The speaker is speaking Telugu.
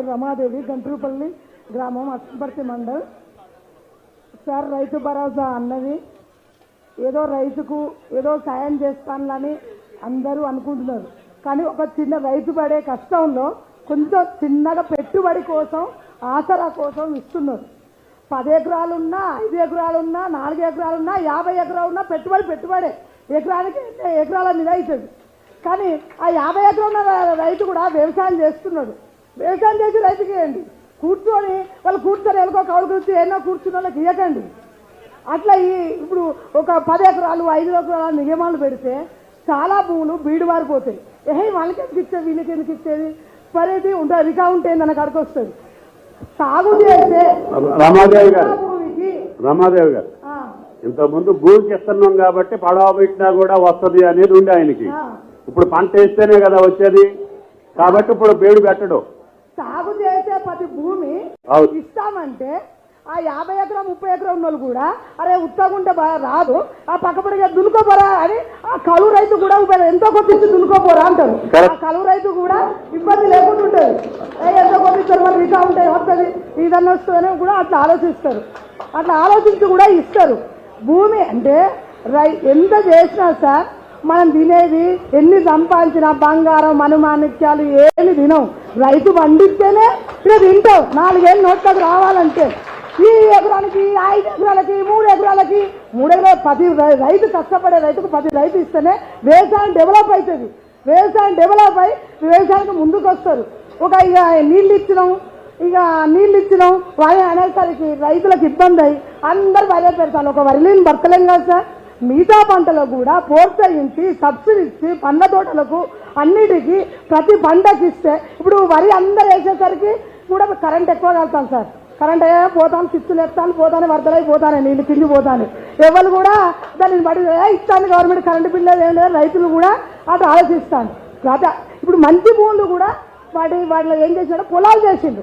పేరు రమాదేవి గంట్రూపల్లి గ్రామం అచ్చంపర్తి మండల్. సార్ రైతు భరోసా అన్నది. ఏదో రైతుకు ఏదో సాయం చేస్తానని అందరూ అనుకుంటున్నారు. కానీ ఒక చిన్న రైతు పడే కష్టంలో కొంచెం చిన్నగా పెట్టుబడి కోసం ఆసరా కోసం ఇస్తున్నారు. పది ఎకరాలున్నా ఐదు ఎకరాలున్నా నాలుగు ఎకరాలున్నా యాభై ఎకరాలున్నా పెట్టుబడి పెట్టుబడే. ఎకరానికి ఎకరాల మీద అవుతుంది? కానీ ఆ యాభై ఎకరం రైతు కూడా వ్యవసాయం చేస్తున్నాడు. వ్యవసాయం చేసి రైతుకి ఇవ్వండి. కూర్చొని వాళ్ళు కూర్చొని ఎలుకో కౌలు గురించి ఏమో కూర్చున్న వాళ్ళకి ఇవ్వకండి అట్లా ఈ ఇప్పుడు ఒక పది ఎకరాలు ఐదు ఎకరాలు నియమాలు పెడితే చాలా భూములు బీడు మారిపోతాయి. ఏ వాళ్ళకి ఎందుకు ఇచ్చేది? వీళ్ళకి ఎందుకు ఇచ్చేది? పరేది ఉంటుంది రికా ఉంటే మన కడకు వస్తుంది. సాగు చేస్తే రమాదేవి గారు. రమాదేవి గారు. ఇంతకుముందు భూమికి ఇస్తున్నాం కాబట్టి పడవ పెట్టినా కూడా వస్తది అనేది ఉండే ఆయనకి. ఇప్పుడు పంట వేస్తేనే కదా వచ్చేది. కాబట్టి ఇప్పుడు బేడు పెట్టడు. సాగు చేసే ప్రతి భూమి ఇస్తామంటే ఆ యాభై ఎకరం ముప్పై ఎకరం ఉన్న కూడా అరే ఉత్తగుంటే రాదు ఆ పక్కపడిగా దున్నుకోపోరా అని ఆ కలువు రైతు కూడా ఎంతో కొద్ది దున్నుకోపోరా అంటారు. ఆ. కలువు రైతు కూడా ఇబ్బంది లేకుండా ఉంటుంది. ఎంతో కొద్ది ఇస్తారు మరి రికా ఉంటే వస్తుంది ఇదన్నా వస్తుందని కూడా అట్లా ఆలోచిస్తారు. అట్లా ఆలోచించి కూడా ఇస్తారు. భూమి అంటే రై ఎంత చేసినా సార్ మనం తినేది ఎన్ని సంపాదించినా బంగారం మనుమాణిక్యాలు ఏమి తినం రైతు పండిస్తేనే ఇక్కడ తింటావు. నాలుగేళ్ళు నోట్లకు రావాలంటే ఈ ఎకరాలకి ఐదు ఎకరాలకి మూడు ఎకరాలకి మూడు పది రైతు కష్టపడే రైతుకు ప్రతి రైతు ఇస్తేనే వ్యవసాయం డెవలప్ అవుతుంది. వ్యవసాయం డెవలప్ అయి వ్యవసాయానికి ముందుకు వస్తారు ఒక ఇక నీళ్ళు ఇచ్చినాం ఇక నీళ్ళు ఇచ్చినాం వారి అనేసరికి రైతులకు ఇబ్బంది అయ్యి అందరు వరే పెడతాను ఒక వరి లేని బతకలేం కదా సార్. మిగతా పంటలో కూడా ప్రోత్సహించి సబ్సిడీ ఇచ్చి పండ్ల తోటలకు అన్నిటికీ ప్రతి పంటకి ఇస్తే ఇప్పుడు వరి అందరు వేసేసరికి కూడా కరెంట్ ఎక్కువ కలుతాం సార్. కరెంట్ అయ్యా పోతాను చిచ్చులు ఎత్తాను పోతాను వరదలై పోతాను నీళ్ళు కింది పోతాను. ఎవరు కూడా దాన్ని బడి ఇస్తాను గవర్నమెంట్ కరెంటు బిల్లు ఏం లేదు రైతులు కూడా అటు ఆలోచిస్తాను అట ఇప్పుడు మంచి భూములు కూడా వాటి వాటిలో ఏం చేసినాడు పొలాలు చేసిండు